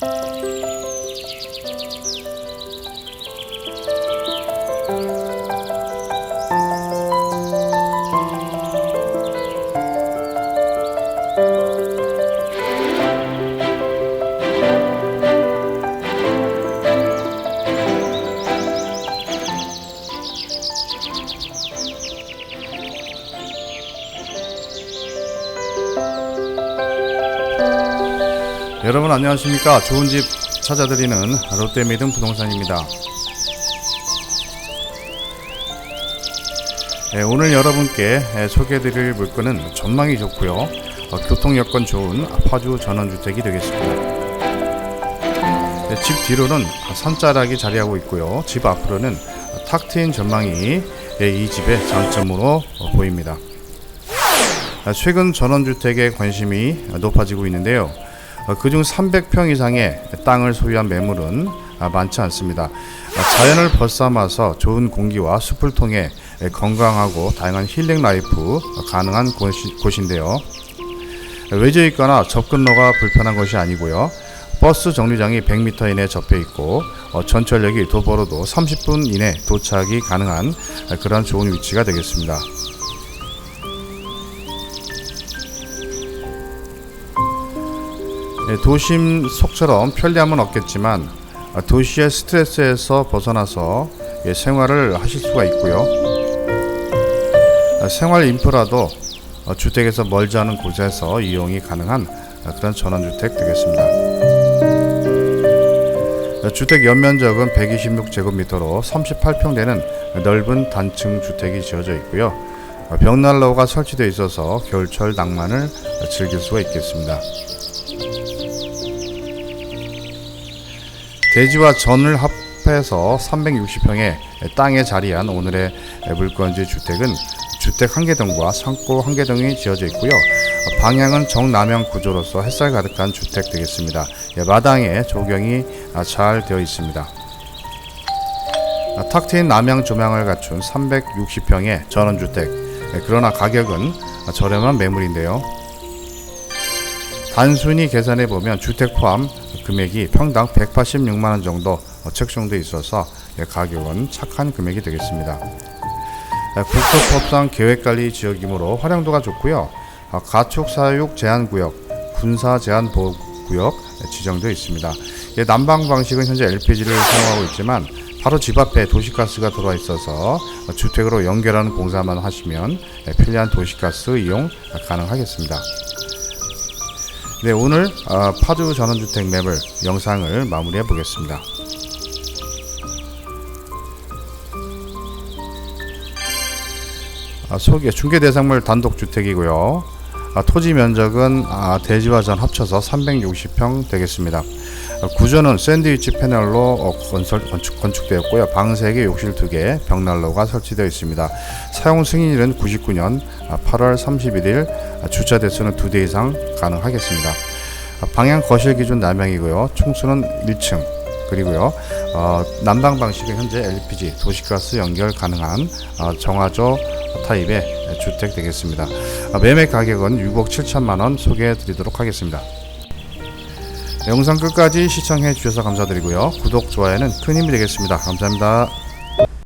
Música 여러분 안녕하십니까? 좋은 집 찾아드리는 롯데미든 부동산입니다. 예, 오늘 여러분께 예, 소개해드릴 물건은 전망이 좋고요. 어, 교통 여건 좋은 파주 전원주택이 되겠습니다. 예, 집 뒤로는 산자락이 자리하고 있고요. 집 앞으로는 탁 트인 전망이 예, 이 집의 장점으로 어, 보입니다. 아, 최근 전원주택에 관심이 높아지고 있는데요. 어, 그중 300평 이상의 땅을 소유한 매물은 아, 많지 않습니다. 아, 자연을 벗삼아서 좋은 공기와 숲을 통해 건강하고 다양한 힐링 라이프 가능한 곳이, 곳인데요. 외져 있거나 접근로가 불편한 것이 아니고요. 버스 정류장이 100m 이내 접해 있고 어, 전철역이 도보로도 30분 이내 도착이 가능한 그런 좋은 위치가 되겠습니다. 도심 속처럼 편리함은 없겠지만 아, 도시의 스트레스에서 벗어나서 예, 생활을 하실 수가 있고요. 아, 생활 인프라도 어, 주택에서 멀지 않은 곳에서 이용이 가능한 아, 그런 전원주택 되겠습니다. 아, 주택 연면적은 126제곱미터로 38평 되는 넓은 단층 주택이 지어져 있고요. 아, 벽난로가 설치되어 있어서 겨울철 낭만을 즐길 수가 있겠습니다. 대지와 전을 합해서 360평의 땅에 자리한 오늘의 물건지 주택은 주택 한개 등과 창고 한개 등이 지어져 있고요. 방향은 정남향 구조로서 햇살 가득한 주택 되겠습니다. 예, 마당에 조경이 잘 되어 있습니다. 탁 트인 남향 조망을 갖춘 360평의 전원주택. 예, 그러나 가격은 저렴한 매물인데요. 단순히 계산해 보면 주택 포함 금액이 평당 186만 원 정도 책정돼 있어서 예, 가격은 착한 금액이 되겠습니다. 예, 국토법상 계획관리 지역이므로 활용도가 좋고요. 아, 가축 사육 제한 구역, 군사 제한 보호 구역 지정되어 있습니다. 예, 난방 방식은 현재 LPG를 사용하고 있지만 바로 집 앞에 도시가스가 들어와 있어서 주택으로 연결하는 공사만 하시면 예, 편리한 도시가스 이용 가능하겠습니다. 네, 오늘 어, 파주 전원주택 매물 영상을 마무리해 보겠습니다. 아, 소개 중개 대상물 단독 주택이고요. 아, 토지 면적은 아, 대지와 전 합쳐서 360평 되겠습니다. 아, 구조는 샌드위치 패널로 어, 건설 건축 건축되었고요. 방 3개, 욕실 2개, 벽난로가 설치되어 있습니다. 사용 승인일은 99년 8월 31일, 아, 주차 대수는 2대 이상 가능하겠습니다. 아, 방향 거실 기준 남향이고요. 총수는 1층. 그리고요, 어, 난방 방식은 현재 LPG, 도시가스 연결 가능한 어, 정화조 타입의 주택 되겠습니다. 아, 매매 가격은 6억 7천만 원 소개해 드리도록 하겠습니다. 영상 끝까지 시청해 주셔서 감사드리고요. 구독, 좋아요는 큰 힘이 되겠습니다. 감사합니다.